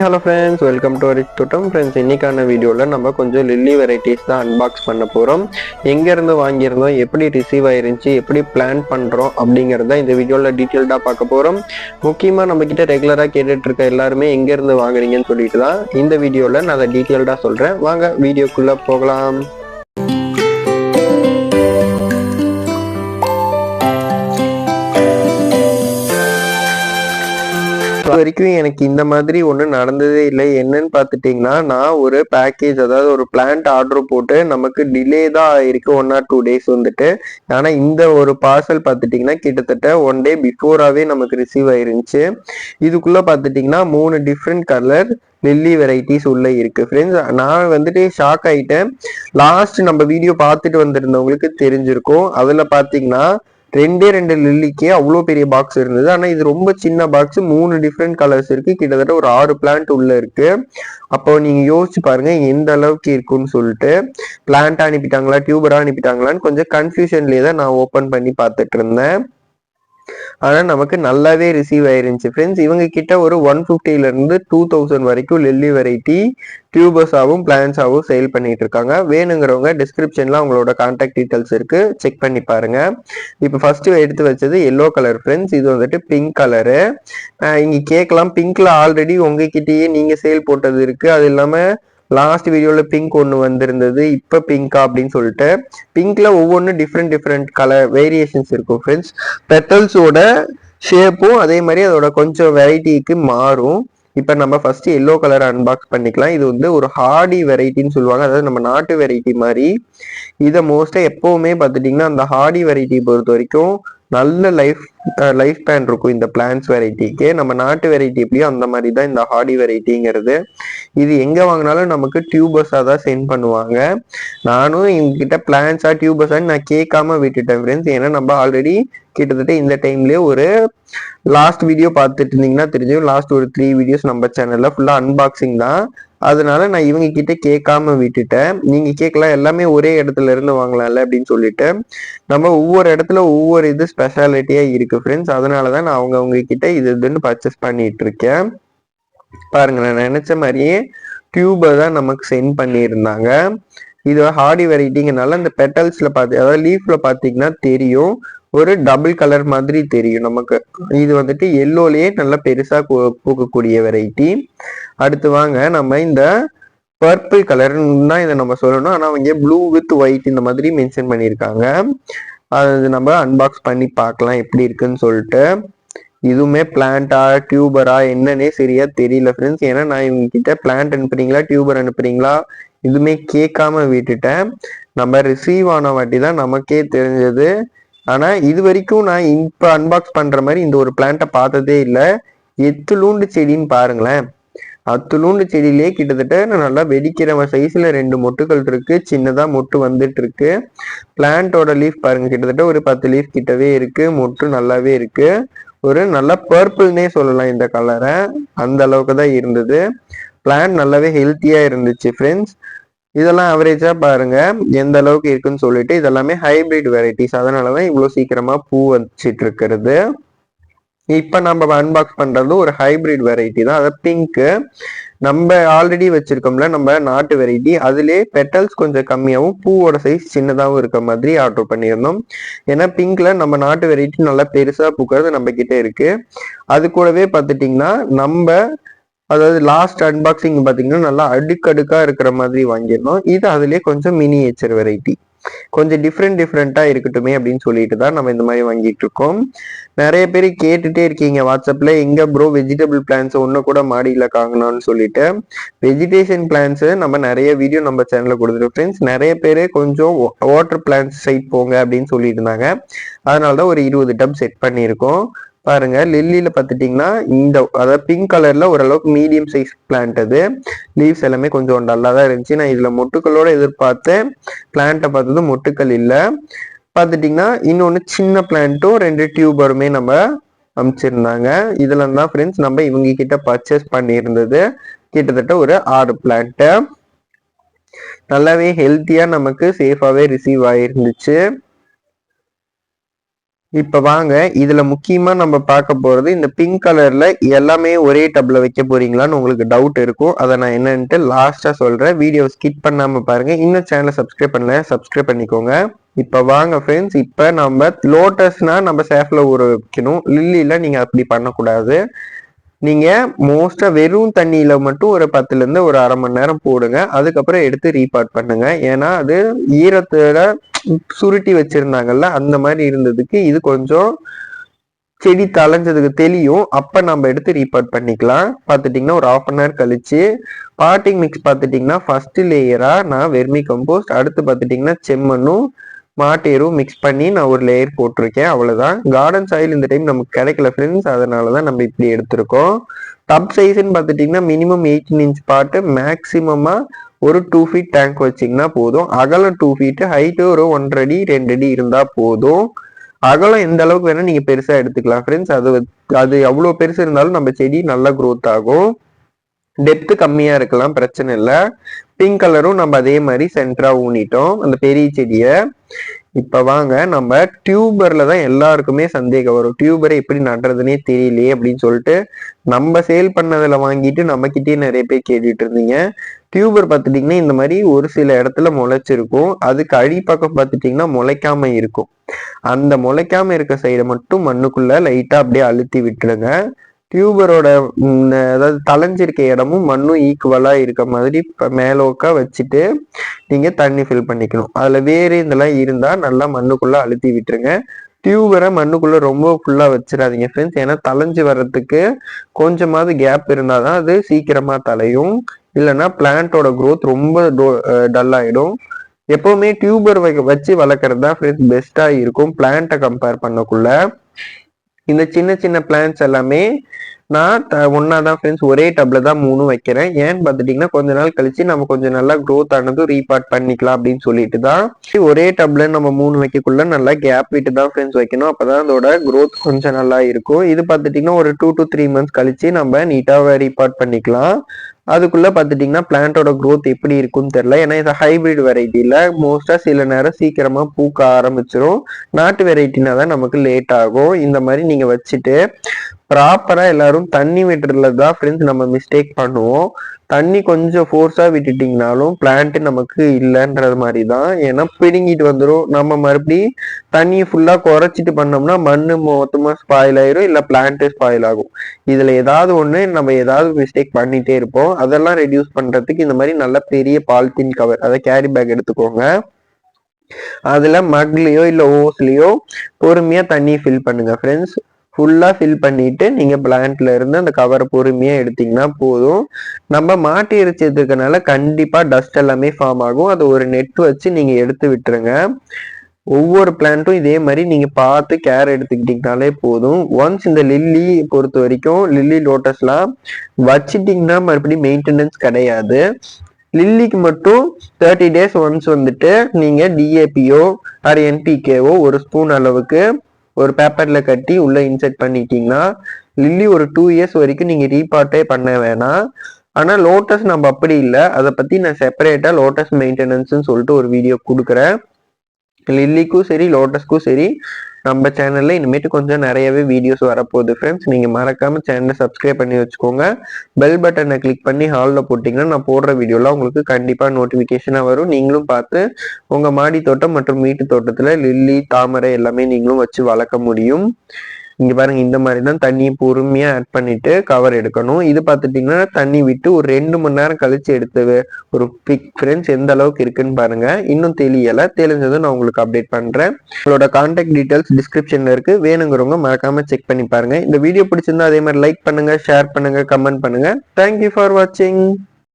Hello friends welcome to அரிக் தோட்டம் friends இன்னைக்கான வீடியோவில் நம்ம கொஞ்சம் லில்லி வெரைட்டிஸ் தான் அன்பாக்ஸ் பண்ண போகிறோம் எங்கேருந்து வாங்கியிருந்தோம் எப்படி ரிசீவ் ஆயிருந்துச்சு எப்படி பிளான் பண்ணுறோம் அப்படிங்கிறத இந்த வீடியோவில் டீட்டெயில்டாக பார்க்க போகிறோம் முக்கியமாக நம்ம ரெகுலராக கேட்டுட்ருக்க எல்லாருமே எங்கேருந்து வாங்குறீங்கன்னு சொல்லிட்டு தான் இந்த வீடியோவில் நான் அதை டீட்டெயில்டாக சொல்கிறேன் வாங்க வீடியோக்குள்ளே போகலாம். இது வரைக்கும் எனக்கு இந்த மாதிரி ஒன்றும் நடந்ததே இல்லை. என்னன்னு பார்த்துட்டிங்கன்னா நான் ஒரு பேக்கேஜ் அதாவது ஒரு பிளான்ட் ஆர்டர் போட்டு நமக்கு டிலே தான் ஆயிருக்கு. ஒன் ஆர் டூ டேஸ் வந்துட்டு. ஆனால் இந்த ஒரு பார்சல் பார்த்துட்டிங்கன்னா கிட்டத்தட்ட ஒன் டே பிஃபோராகவே நமக்கு ரிசீவ் ஆயிருந்துச்சு. இதுக்குள்ளே பார்த்துட்டிங்கன்னா மூணு டிஃப்ரெண்ட் கலர் லில்லி வெரைட்டிஸ் உள்ள இருக்கு. ஃப்ரெண்ட்ஸ் நான் வந்துட்டு ஷாக் ஆயிட்டேன். லாஸ்ட் நம்ம வீடியோ பார்த்துட்டு வந்திருந்தவங்களுக்கு தெரிஞ்சிருக்கும். அதில் பார்த்தீங்கன்னா ரெண்டே ரெண்டு லில்லிக்கே அவ்வளோ பெரிய பாக்ஸ் இருந்தது. ஆனால் இது ரொம்ப சின்ன பாக்ஸ் மூணு டிஃப்ரெண்ட் கலர்ஸ் இருக்கு. கிட்டத்தட்ட ஒரு ஆறு பிளான்ட் உள்ள இருக்கு. அப்போ நீங்க யோசிச்சு பாருங்க எந்த அளவுக்கு இருக்குன்னு சொல்லிட்டு. பிளான்ட் அனுப்பிட்டாங்களா டியூபரா அனுப்பிட்டாங்களான்னு கொஞ்சம் கன்ஃபியூஷன்லேயே தான் நான் ஓப்பன் பண்ணி பார்த்துட்டு இருந்தேன். ஆனால் நமக்கு நல்லாவே ரிசீவ் ஆயிருந்துச்சு. ஃப்ரெண்ட்ஸ் இவங்க கிட்ட ஒரு ஒன் ஃபிஃப்டில இருந்து டூ தௌசண்ட் வரைக்கும் லெல்லி வெரைட்டி டியூபர்ஸாகவும் பிளான்ஸாகவும் சேல் பண்ணிட்டு இருக்காங்க. வேணுங்கிறவங்க டிஸ்கிரிப்ஷன்ல அவங்களோட கான்டாக்ட் டீட்டெயில்ஸ் இருக்கு. செக் பண்ணி பாருங்க. இப்போ ஃபர்ஸ்ட் எடுத்து வச்சது எல்லோ கலர் ஃப்ரெண்ட்ஸ் இது வந்துட்டு பிங்க் கலரு இங்க கேட்கலாம் பிங்க்ல ஆல்ரெடி உங்ககிட்டயே நீங்க சேல் போட்டது இருக்கு. அது இல்லாம லாஸ்ட் வீடியோல பிங்க் ஒன்று வந்திருந்தது. இப்போ பிங்கா அப்படின்னு சொல்லிட்டு பிங்க்ல ஒவ்வொன்றும் டிஃப்ரெண்ட் டிஃப்ரெண்ட் கலர் வேரியேஷன்ஸ் இருக்கும் ஃப்ரெண்ட்ஸ் பெட்டல்ஸோட ஷேப்பும் அதே மாதிரி அதோட கொஞ்சம் வெரைட்டிக்கு மாறும். இப்போ நம்ம ஃபர்ஸ்ட் எல்லோ கலரை அன்பாக்ஸ் பண்ணிக்கலாம். இது வந்து ஒரு ஹார்டி வெரைட்டின்னு சொல்லுவாங்க. அதாவது நம்ம நாட்டு வெரைட்டி மாதிரி. இதை மோஸ்ட்டாக எப்போவுமே பார்த்துட்டிங்கன்னா அந்த ஹார்டி வெரைட்டி பொறுத்த வரைக்கும் நல்ல லைஃப் லைஃப் ஸ்பேன் இருக்கும் இந்த பிளான்ஸ் வெரைட்டிக்கு நம்ம நாட்டு வெரைட்டி எப்படியோ அந்த மாதிரி தான் இந்த ஹார்டி வெரைட்டிங்கிறது இது எங்கே வாங்கினாலும் நமக்கு டியூபஸாக தான் சென்ட் பண்ணுவாங்க. நானும் எங்ககிட்ட பிளான்ஸாக டியூபர்ஸாக நான் கேட்காம விட்டுட்டேன் ஃப்ரெண்ட்ஸ் ஏன்னா நம்ம ஆல்ரெடி கிட்டத்தட்ட இந்த டைம்லயே ஒரு லாஸ்ட் வீடியோ பார்த்துட்டு இருந்தீங்கன்னா தெரிஞ்சு லாஸ்ட் ஒரு த்ரீ வீடியோஸ் நம்ம சேனல்ல ஃபுல்லா அன்பாக்சிங் தான். அதனால நான் இவங்க கிட்ட கேட்காம விட்டுட்டேன். நீங்க கேட்கலாம் எல்லாமே ஒரே இடத்துல இருந்து வாங்கலாம்ல அப்படின்னு சொல்லிட்டு. நம்ம ஒவ்வொரு இடத்துல ஒவ்வொரு இது ஸ்பெஷாலிட்டியா இருக்கு ஃப்ரெண்ட்ஸ் அதனாலதான் நான் அவங்க அவங்க கிட்ட இது இதுன்னு பர்ச்சேஸ் பண்ணிட்டு இருக்கேன். பாருங்க நான் நினைச்ச மாதிரியே டியூபர் தான் நமக்கு சென்ட் பண்ணியிருந்தாங்க. இது ஹார்டி வெரைட்டிங்கனால அந்த பெட்டல்ஸ்ல பார்த்து அதாவது லீஃப்ல பாத்தீங்கன்னா தெரியும். ஒரு டபுள் கலர் மாதிரி தெரியும் நமக்கு. இது வந்துட்டு எல்லோலயே நல்லா பெருசா பூக்கக்கூடிய வெரைட்டி அடுத்து வாங்க நம்ம இந்த பர்பிள் கலர்னு தான் இதை நம்ம சொல்லணும். ஆனா அவங்க ப்ளூ வித் ஒயிட் இந்த மாதிரி மென்ஷன் பண்ணியிருக்காங்க. அது நம்ம அன்பாக்ஸ் பண்ணி பார்க்கலாம் எப்படி இருக்குன்னு சொல்லிட்டு. இதுவுமே பிளான்டா டியூபரா என்னன்னே சரியா தெரியல ஃப்ரெண்ட்ஸ் ஏன்னா நான் இவங்க கிட்ட பிளான்ட் அனுப்புறீங்களா டியூபர் அனுப்புறீங்களா இதுவுமே கேட்காம விட்டுட்டேன். நம்ம ரிசீவ் ஆன வாட்டி தான் நமக்கே தெரிஞ்சது. ஆனால் இது வரைக்கும் நான் இப்போ அன்பாக்ஸ் பண்ணுற மாதிரி இந்த ஒரு பிளான்ட்டை பார்த்ததே இல்லை. எத்துலூண்டு செடின்னு பாருங்களேன். அத்துலூண்டு செடியிலே கிட்டத்தட்ட நல்லா வெடிக்கிற சைஸில் ரெண்டு மொட்டுகள் இருக்கு. சின்னதாக மொட்டு வந்துட்டு இருக்கு பிளான்ட்டோட லீஃப் பாருங்க. கிட்டத்தட்ட ஒரு பத்து லீஃப் கிட்டவே இருக்கு. மொட்டு நல்லாவே இருக்கு. ஒரு நல்ல பர்பிள்னே சொல்லலாம் இந்த கலரை அந்த அளவுக்கு தான் இருந்தது. பிளான் நல்லாவே ஹெல்த்தியாக இருந்துச்சு ஃப்ரெண்ட்ஸ் இதெல்லாம் அவரேஜாக பாருங்கள் எந்த அளவுக்கு இருக்குன்னு சொல்லிட்டு இதெல்லாமே ஹைபிரிட் வெரைட்டிஸ் அதனாலதான் இவ்வளோ சீக்கிரமாக பூ வச்சிட்டு இருக்கிறது இப்போ நம்ம அன்பாக்ஸ் பண்ணுறது ஒரு ஹைபிரிட் வெரைட்டி தான். அதாவது பிங்க்கு நம்ம ஆல்ரெடி வச்சிருக்கோம்ல நம்ம நாட்டு வெரைட்டி அதுலேயே பெட்டல்ஸ் கொஞ்சம் கம்மியாகவும் பூவோட சைஸ் சின்னதாகவும் இருக்க மாதிரி ஆர்டர் பண்ணியிருந்தோம். ஏன்னா பிங்க்ல நம்ம நாட்டு வெரைட்டி நல்லா பெருசாக பூக்கிறது நம்ம கிட்டே இருக்கு. அது கூடவே பார்த்துட்டிங்கன்னா நம்ம அதாவது லாஸ்ட் அன்பாக்சிங் பார்த்தீங்கன்னா நல்லா அடுக்கடுக்காக இருக்கிற மாதிரி வாங்கியிருந்தோம் இது அதுலேயே கொஞ்சம் மினியேச்சர் வெரைட்டி கொஞ்சம் டிஃப்ரெண்ட் டிஃப்ரெண்ட்டாக இருக்கட்டுமே அப்படின்னு சொல்லிட்டு தான் நம்ம இந்த மாதிரி வாங்கிட்டு இருக்கோம். நிறைய பேர் கேட்டுட்டே இருக்கீங்க வாட்ஸ்அப்பில் எங்கே ப்ரோ வெஜிடபிள் பிளான்ஸ் ஒன்று கூட மாடியில் காங்கணும்னு சொல்லிட்டு. வெஜிடேஷன் பிளான்ஸு நம்ம நிறைய வீடியோ நம்ம சேனலில் கொடுத்துருக்கோம். ஃப்ரெண்ட்ஸ் நிறைய பேர் கொஞ்சம் வாட்டர் பிளான்ஸ் சைட் போங்க அப்படின்னு சொல்லிட்டு இருந்தாங்க. அதனாலதான் ஒரு இருபது டப் செட் பண்ணியிருக்கோம். பாருங்க லில்லியில பார்த்துட்டிங்கன்னா இந்த அதாவது பிங்க் கலர்ல ஓரளவுக்கு மீடியம் சைஸ் பிளான்ட் அது. லீவ்ஸ் எல்லாமே கொஞ்சம் நல்லா தான் இருந்துச்சு. நான் இதுல மொட்டுக்களோட எதிர்பார்த்தேன் பிளான்ட்டை பார்த்தது மொட்டுக்கள் இல்லை. பார்த்துட்டிங்கன்னா இன்னொன்று சின்ன பிளான்ட்டும் ரெண்டு டியூபருமே நம்ம அமைச்சிருந்தாங்க. இதுல தான் ஃப்ரெண்ட்ஸ் நம்ம இவங்க கிட்ட பர்ச்சேஸ் பண்ணியிருந்தது. கிட்டத்தட்ட ஒரு ஆறு பிளான்ட்டு நல்லாவே ஹெல்த்தியா நமக்கு சேஃபாவே ரிசீவ் ஆயிருந்துச்சு. இப்ப வாங்க இதுல முக்கியமா நம்ம பார்க்க போறது இந்த பிங்க் கலர்ல எல்லாமே ஒரே டப்ல வைக்க போறீங்களான்னு உங்களுக்கு டவுட் இருக்கும். அதை நான் என்னன்ட்டு லாஸ்டா சொல்றேன். வீடியோ ஸ்கிப் பண்ணாம பாருங்க. இன்னும் சேனலை சப்ஸ்கிரைப் பண்ணல சப்ஸ்கிரைப் பண்ணிக்கோங்க. இப்ப வாங்க ஃப்ரெண்ட்ஸ் இப்ப நம்ம லோட்டஸ்னா நம்ம சேஃப்ல ஊற வைக்கணும். லில்லில நீங்க அப்படி பண்ணக்கூடாது. நீங்க மோஸ்டா வெறும் தண்ணியில மட்டும் ஒரு பத்துல இருந்து ஒரு அரை மணி நேரம் போடுங்க. அதுக்கப்புறம் எடுத்து ரீபார்ட் பண்ணுங்க. ஏன்னா அது ஈரத்தோட சுருட்டி வச்சிருந்தாங்கல்ல அந்த மாதிரி இருந்ததுக்கு இது கொஞ்சம் செடி தலைஞ்சதுக்கு தெளியும் அப்ப நம்ம எடுத்து ரீபார்ட் பண்ணிக்கலாம். பார்த்துட்டிங்கன்னா ஒரு ஆஃப் அன் ஹவர் கழிச்சு பாட்டிங் மிக்ஸ் பார்த்துட்டிங்கன்னா ஃபர்ஸ்ட் லேயரா நான் வெர்மி கம்போஸ்ட் அடுத்து பார்த்துட்டிங்கன்னா செம்மண்ணும் மாட்டேரும் மிக்ஸ் பண்ணி நான் ஒரு லேயர் போட்டிருக்கேன். அவ்வளவுதான். கார்டன் சாயில் இந்த டைம் நமக்கு கிடைக்கல ஃப்ரெண்ட்ஸ் அதனால தான் நம்ம இப்படி எடுத்திருக்கோம். டப் சைஸ்ன்னு பார்த்துட்டிங்கன்னா மினிமம் எயிட்டீன் இன்ச் பாட்டு மேக்சிமமாக ஒரு டூ ஃபீட் டேங்க் வச்சிங்கன்னா போதும். அகலம் டூ ஃபீட்டு ஹைட்டு ஒரு ஒன்றரை அடி ரெண்டு அடி இருந்தால் போதும். அகலம் எந்த அளவுக்கு வேணால் நீங்கள் பெருசாக எடுத்துக்கலாம். ஃப்ரெண்ட்ஸ் அது அது எவ்வளோ பெருசு இருந்தாலும் நம்ம செடி நல்லா க்ரோத் ஆகும். டெப்த்து கம்மியாக இருக்கலாம் பிரச்சனை இல்லை. பிங்க் கலரும் நம்ம அதே மாதிரி சென்டராக ஊனிட்டோம். அந்த பெரிய செடியை. இப்போ வாங்க நம்ம டியூபரில் தான் எல்லாருக்குமே சந்தேகம் வரும். டியூபரை எப்படி நடுறதுனே தெரியலையே அப்படின்னு சொல்லிட்டு நம்ம சேல் பண்ணதில் வாங்கிட்டு நம்மக்கிட்டே நிறைய பேர் கேட்டுட்டு இருந்தீங்க. டியூபர் பார்த்துட்டிங்கன்னா இந்த மாதிரி ஒரு சில இடத்துல முளைச்சிருக்கும். அதுக்கு அடிப்பக்கம் பார்த்துட்டிங்கன்னா முளைக்காம இருக்கும். அந்த முளைக்காம இருக்க சைடை மட்டும் மண்ணுக்குள்ளே லைட்டாக அப்படியே அழுத்தி விட்டுருங்க டியூபரோட அதாவது தலைஞ்சிருக்க இடமும் மண்ணும் ஈக்குவலா இருக்க மாதிரி மேலோக்கா வச்சுட்டு நீங்க தண்ணி ஃபில் பண்ணிக்கணும். அதுல வேறு இதெல்லாம் இருந்தா நல்லா மண்ணுக்குள்ள அழுத்தி விட்டுருங்க. டியூபரை மண்ணுக்குள்ள ரொம்ப ஃபுல்லா வச்சிடாதீங்க ஃப்ரெண்ட்ஸ் ஏன்னா தலைஞ்சு வர்றதுக்கு கொஞ்சமாவது கேப் இருந்தாதான் அது சீக்கிரமா தலையும். இல்லைன்னா பிளான்ட்டோட க்ரோத் ரொம்ப டல் ஆயிடும். எப்பவுமே டியூபர் வச்சு வளர்க்குறது தான் ஃப்ரெண்ட்ஸ் பெஸ்டா இருக்கும். பிளான்ட்டை கம்பேர் பண்ணக்குள்ள. இந்த சின்ன சின்ன பிளான்ஸ் எல்லாமே நான் ஒன்னா தான் ஃப்ரெண்ட்ஸ் ஒரே டப்ல தான் மூணு வைக்கிறேன். ஏன்னு பார்த்துட்டிங்கன்னா கொஞ்ச நாள் கழிச்சு நம்ம கொஞ்சம் நல்லா க்ரோத் ஆனதும் ரீபார்ட் பண்ணிக்கலாம் அப்படின்னு சொல்லிட்டு தான். ஒரே டப்ல நம்ம மூணு வைக்கக்குள்ள நல்லா கேப் விட்டு தான் ஃப்ரெண்ட்ஸ் வைக்கணும். அப்பதான் அதோட க்ரோத் கொஞ்சம் நல்லா இருக்கும். இது பார்த்துட்டிங்கன்னா ஒரு டூ டு த்ரீ மந்த்ஸ் கழிச்சு நம்ம நீட்டாக ரீபார்ட் பண்ணிக்கலாம். அதுக்குள்ள பார்த்துட்டிங்கன்னா பிளான்ட்டோட க்ரோத் எப்படி இருக்குன்னு தெரில ஏன்னா இது ஹைபிரிட் வெரைட்டியில் மோஸ்டா சில நேரம் சீக்கிரமா பூக்க ஆரம்பிச்சிரும். நாட்டு வெரைட்டினா தான் நமக்கு லேட் ஆகும். இந்த மாதிரி நீங்க வச்சுட்டு ப்ராப்பரா எல்லாரும் தண்ணி விட்டுறதுல தான் ஃப்ரெண்ட்ஸ் நம்ம மிஸ்டேக் பண்ணுவோம். தண்ணி கொஞ்சம் ஃபோர்ஸா விட்டுட்டீங்கனாலும் பிளான்ட் நமக்கு இல்லைன்றது மாதிரி தான் ஏன்னா பிடுங்கிட்டு வந்துடும் நம்ம மறுபடியும் தண்ணியை ஃபுல்லா குறைச்சிட்டு பண்ணோம்னா மண்ணு மொத்தமா ஸ்பாயில் ஆயிரும் இல்லை பிளான்ட் ஸ்பாயில் ஆகும். இதுல ஏதாவது ஒண்ணு நம்ம ஏதாவது மிஸ்டேக் பண்ணிட்டே இருப்போம். அதெல்லாம் ரெடியூஸ் பண்றதுக்கு இந்த மாதிரி நல்ல பெரிய பாலித்தீன் கவர் அதை கேரி பேக் எடுத்துக்கோங்க. அதுல மக்லயோ இல்ல ஓஸ்லயோ பொறுமையா தண்ணி ஃபில் பண்ணுங்க ஃப்ரெண்ட்ஸ் ஃபுல்லாக ஃபில் பண்ணிட்டு நீங்கள் பிளான்ட்ல இருந்து அந்த கவரை பொறுமையாக எடுத்தீங்கன்னா போதும். நம்ம மாட்டி எரிச்சதுக்கனால கண்டிப்பாக டஸ்ட் எல்லாமே ஃபார்ம் ஆகும். அதை ஒரு நெட் வச்சு நீங்கள் எடுத்து விட்டுருங்க. ஒவ்வொரு பிளான்ட்டும் இதே மாதிரி நீங்கள் பார்த்து கேர் எடுத்துக்கிட்டீங்கனாலே போதும். ஒன்ஸ் இந்த லில்லி பொறுத்த வரைக்கும் லில்லி லோட்டஸ்லாம் வச்சுட்டிங்கன்னா மறுபடியும் மெயின்டெனன்ஸ் கிடையாது. லில்லிக்கு மட்டும் தேர்ட்டி டேஸ் ஒன்ஸ் வந்துட்டு நீங்கள் டிஏபியோ ஆர் என்பிகேவோ ஒரு ஸ்பூன் அளவுக்கு ஒரு பேப்பர்ல கட்டி உள்ள இன்செர்ட் பண்ணிட்டீங்கன்னா லில்லி ஒரு டூ இயர்ஸ் வரைக்கும் நீங்க ரீபார்ட்டே பண்ண வேணாம். ஆனா லோட்டஸ் நம்ம அப்படி இல்லை. அதை பத்தி நான் செப்பரேட்டா லோட்டஸ் மெயின்டெனன்ஸ்னு சொல்லிட்டு ஒரு வீடியோ கொடுக்குறேன். லில்லிக்கும் சரி லோட்டஸ்க்கும் சரி நம்ம சேனல்ல இனிமேட்டு கொஞ்சம் நிறையவே வீடியோஸ் வரப்போகுது ஃப்ரெண்ட்ஸ் நீங்க மறக்காம சேனலை சப்ஸ்கிரைப் பண்ணி வச்சுக்கோங்க. பெல் பட்டனை கிளிக் பண்ணி ஹாலில் போட்டிங்கன்னா நான் போடுற வீடியோலாம் உங்களுக்கு கண்டிப்பாக நோட்டிஃபிகேஷனாக வரும். நீங்களும் பார்த்து உங்கள் மாடி தோட்டம் மற்றும் வீட்டு தோட்டத்தில் லில்லி தாமரை எல்லாமே நீங்களும் வச்சு வளர்க்க முடியும். இங்க பாருங்க இந்த மாதிரி தான் தண்ணியை பொறுமையா ஆட் பண்ணிட்டு கவர் எடுக்கணும். இது பார்த்துட்டீங்கன்னா தண்ணி விட்டு ஒரு ரெண்டு மணி நேரம் கழிச்சு எடுத்து ஒரு பிக் ஃப்ரெண்ட்ஸ் எந்த அளவுக்கு இருக்குன்னு பாருங்க. இன்னும் தெரியல தெளிஞ்சதும் நான் உங்களுக்கு அப்டேட் பண்றேன். உங்களோட கான்டாக்ட் டீடைல்ஸ் டிஸ்கிரிப்ஷன்ல இருக்கு. வேணுங்கிறவங்க மறக்காம செக் பண்ணி பாருங்க. இந்த வீடியோ பிடிச்சிருந்தா அதே மாதிரி லைக் பண்ணுங்க ஷேர் பண்ணுங்க கமெண்ட் பண்ணுங்க. தேங்க்யூ ஃபார் வாட்சிங்